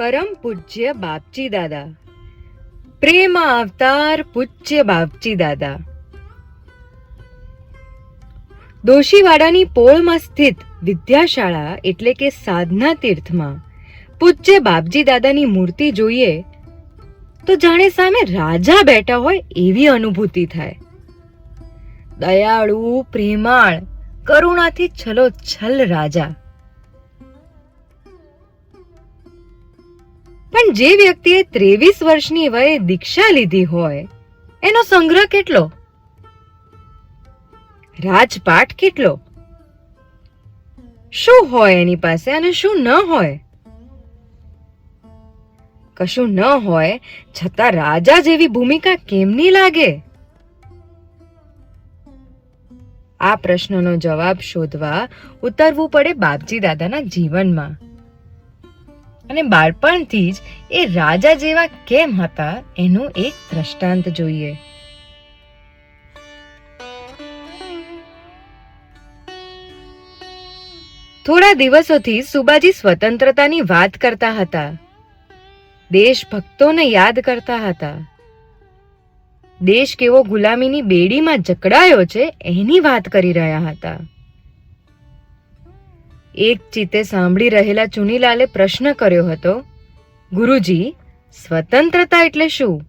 પરમ પૂજ્ય બાપજી દાદા પ્રેમ અવતાર પૂજ્ય બાપજી દાદા દોશીવાડાની પોળમાં સ્થિત વિદ્યાશાળા એટલે કે સાધના તીર્થમાં પૂજ્ય બાપજી દાદાની મૂર્તિ જોઈએ તો જાણે સામે રાજા બેઠા હોય એવી અનુભૂતિ થાય. દયાળુ, પ્રેમાળ, કરુણાથી છલો છલ રાજા. પણ જે વ્યક્તિએ ત્રેવીસ વર્ષની વયે દીક્ષા લીધી હોય, એનો સંગ્રહ કેટલો? રાજપાઠ કેટલો? શું હોય એની પાસે અને શું ન હોય? કશું ન હોય, છતાં રાજા જેવી ભૂમિકા કેમની લાગે? આ પ્રશ્નનો જવાબ શોધવા ઉતરવું પડે બાપજી દાદાના જીવનમાં. અને બાળપણથી જ એ રાજા જેવા કેમ હતા એનું એક દ્રષ્ટાંત જોઈએ. થોડા દિવસોથી સુબાજી સ્વતંત્રતાની વાત કરતા હતા. દેશભક્તોને યાદ કરતા હતા. દેશ કેવો ગુલામીની બેડીમાં જકડાયો છે એની વાત કરી રહ્યા હતા. એક ચિત્તે સાંભળી રહેલા ચુનીલાલે પ્રશ્ન કર્યો હતો ગુરુજી, સ્વતંત્રતા એટલે શું?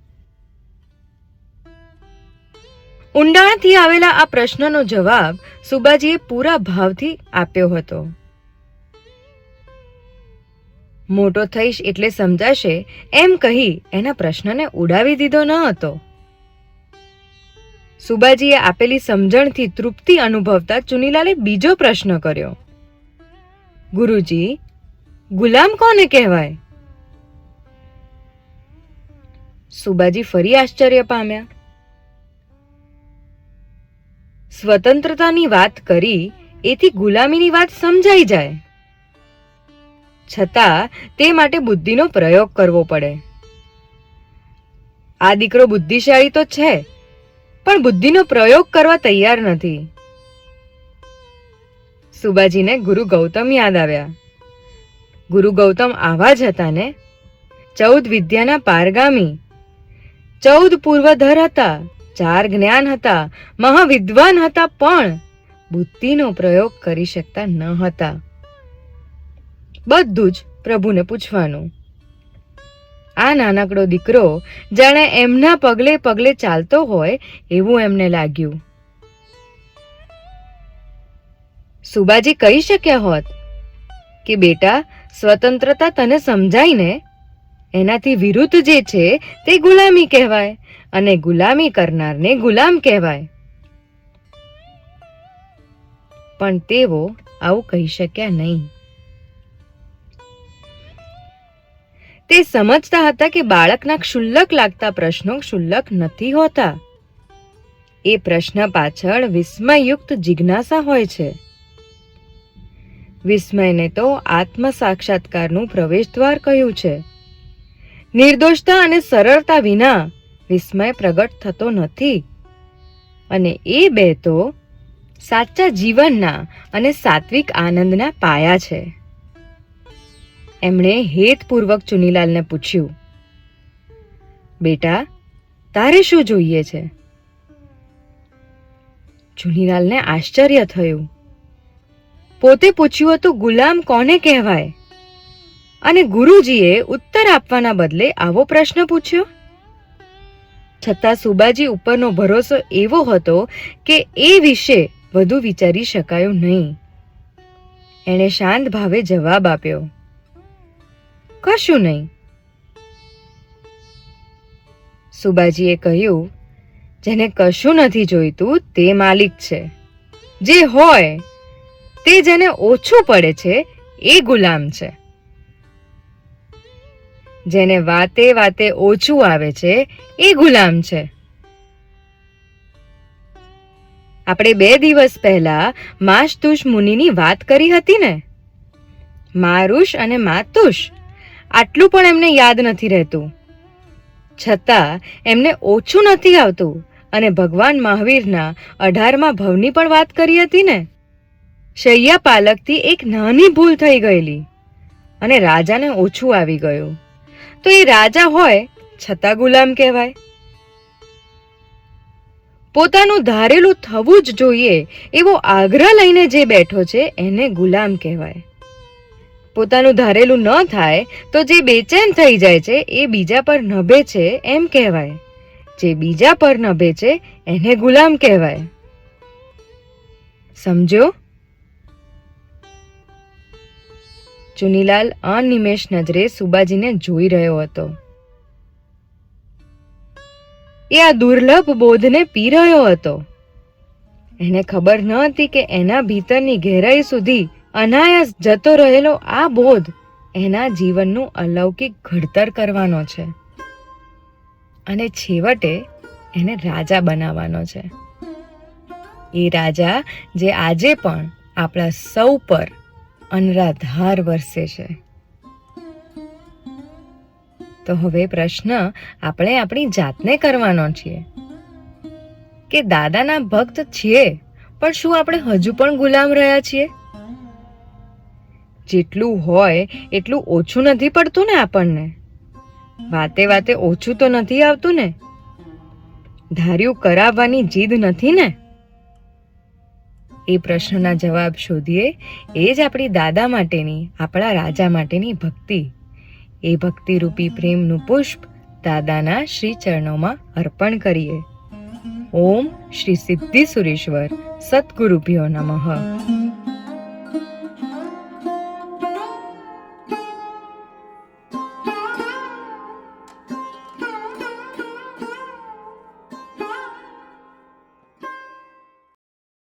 ઊંડાણથી આવેલા આ પ્રશ્નનો જવાબ સુબાજીએ પૂરા ભાવથી આપ્યો હતો. મોટો થઈશ એટલે સમજાશે એમ કહી એના પ્રશ્નને ઉડાવી દીધો ન હતો. સુબાજીએ આપેલી સમજણથી તૃપ્તિ અનુભવતા ચુનીલાલે બીજો પ્રશ્ન કર્યો. ગુરુજી, ગુલામ કોને કહેવાય? સુબાજી ફરી આશ્ચર્ય પામ્યા. સ્વતંત્રતાની વાત કરી, એથી ગુલામીની વાત સમજાઈ જાય. છતાં, તે માટે બુદ્ધિનો પ્રયોગ કરવો પડે. આ દીકરો બુદ્ધિશાળી તો છે, પણ બુદ્ધિનો પ્રયોગ કરવા તૈયાર નથી. સુબાજીને ગુરુ ગૌતમ યાદ આવ્યા. ગુરુ ગૌતમ આવા જ હતા ને? ચૌદ વિદ્યાના પારગામી ચૌદ પૂર્વધર હતા, ચાર જ્ઞાન હતા, મહાવિદ્વાન હતા પણ બુદ્ધિનો પ્રયોગ કરી શકતા ન હતા. બધું જ પ્રભુને પૂછવાનું. આ નાનકડો દીકરો જાણે એમના પગલે પગલે ચાલતો હોય એવું એમને લાગ્યું. સુબાજી કહી શક્યા હોત કે બેટા સ્વતંત્રતા તને સમજાય ને? એનાથી વિરુદ્ધ જે છે તે ગુલામી કહેવાય અને ગુલામી કરનારને ગુલામ કહેવાય. પણ તેઓ આવું કહી શક્યા નહીં. તે સમજતા હતા કે બાળકના ક્ષુલ્લક લાગતા પ્રશ્નો ક્ષુલ્લક નથી હોતા. એ પ્રશ્ન પાછળ વિસ્મયયુક્ત જિજ્ઞાસા હોય છે. વિસ્મયને તો આત્મ સાક્ષાત્કારનું પ્રવેશદ્વાર કહ્યું છે. નિર્દોષતા અને સરળતા વિના વિસ્મય પ્રગટ થતો નથી. અને એ બે તો સાચા જીવનના અને સાત્વિક આનંદના પાયા છે. એમણે હેતપૂર્વક ચુનીલાલને પૂછ્યું, બેટા, તારે શું જોઈએ છે? ચુનીલાલને આશ્ચર્ય થયું, પોતે પૂછ્યું હતું, ગુલામ કોને કહેવાય? અને ગુરુજીએ ઉત્તર આપવાના બદલે આવો પ્રશ્ન પૂછ્યો. છતાં સુબાજી ઉપરનો ભરોસો એવો હતો કે એ વિશે વધુ વિચારી શકાયું નહીં. એણે શાંત ભાવે જવાબ આપ્યો. કશું નહીં. સુબાજીએ કહ્યું, જેને કશું નથી જોઈતું, તે માલિક છે. જે હોય, તે જેને ઓછું પડે છે, એ ગુલામ છે. જેને વાતે વાતે ઓછું આવે છે, એ ગુલામ છે. આપણે બે દિવસ પહેલા માશતુષ મુનિની વાત કરી હતી ને? મારુષ અને માતુષ, આટલું પણ એમને યાદ નથી રહેતું. છતાં, એમને ઓછું નથી આવતું અને ભગવાન મહાવીરના અઢારમા ભવની પણ વાત કરી હતી ને? શૈયા પાલકથી એક નાની ભૂલ થઈ ગયેલી અને રાજાને ઓછું આવી ગયું. તો એ રાજા હોય, છતાં ગુલામ કહેવાય. પોતાનું ધારેલું થવું જ જોઈએ એવો આગ્રહ લઈને જે બેઠો છે, એને ગુલામ કહેવાય. પોતાનું ધારેલું ન થાય તો જે બેચેન થઈ જાય છે, એ બીજા પર નભે છે, એમ કહેવાય. જે બીજા પર નભે છે, એને ગુલામ કહેવાય. સમજો? ચુનીલાલ અનિમેષ નજરે સુબાજીને જોઈ રહ્યો હતો. એ આ દુર્લભ બોધને પી રહ્યો હતો. એને ખબર ન હતી કે એના ભીતરની ગહેરાઈ સુધી અનાયાસ જતો રહેલો આ બોધ એના જીવનનું અલૌકિક ઘડતર કરવાનો છે. અને છેવટે એને રાજા બનાવવાનો છે. એ રાજા જે આજે પણ આપણા સૌ પર અનરાધાર વરસે છે. તો હવે પ્રશ્ન આપણે આપણી જાતને કરવાનો છીએ. કે દાદાના ભક્ત છીએ, પણ શું આપણે હજુ પણ ગુલામ રહ્યા છીએ? જેટલું હોય, એટલું ઓછું નથી પડતું ને આપણને. વાતે વાતે ઓછું તો નથી આવતું ને? ધાર્યું કરાવવાની જીદ નથી ને? એ પ્રશ્નના જવાબ શોધીએ એ જ આપણી દાદા માટેની, આપણા રાજા માટેની ભક્તિ. એ ભક્તિરૂપી પ્રેમનું પુષ્પ દાદાના શ્રી ચરણોમાં અર્પણ કરીએ. ઓમ શ્રી સિદ્ધિ સુરેશ્વર સદગુરુભ્યો નમઃ.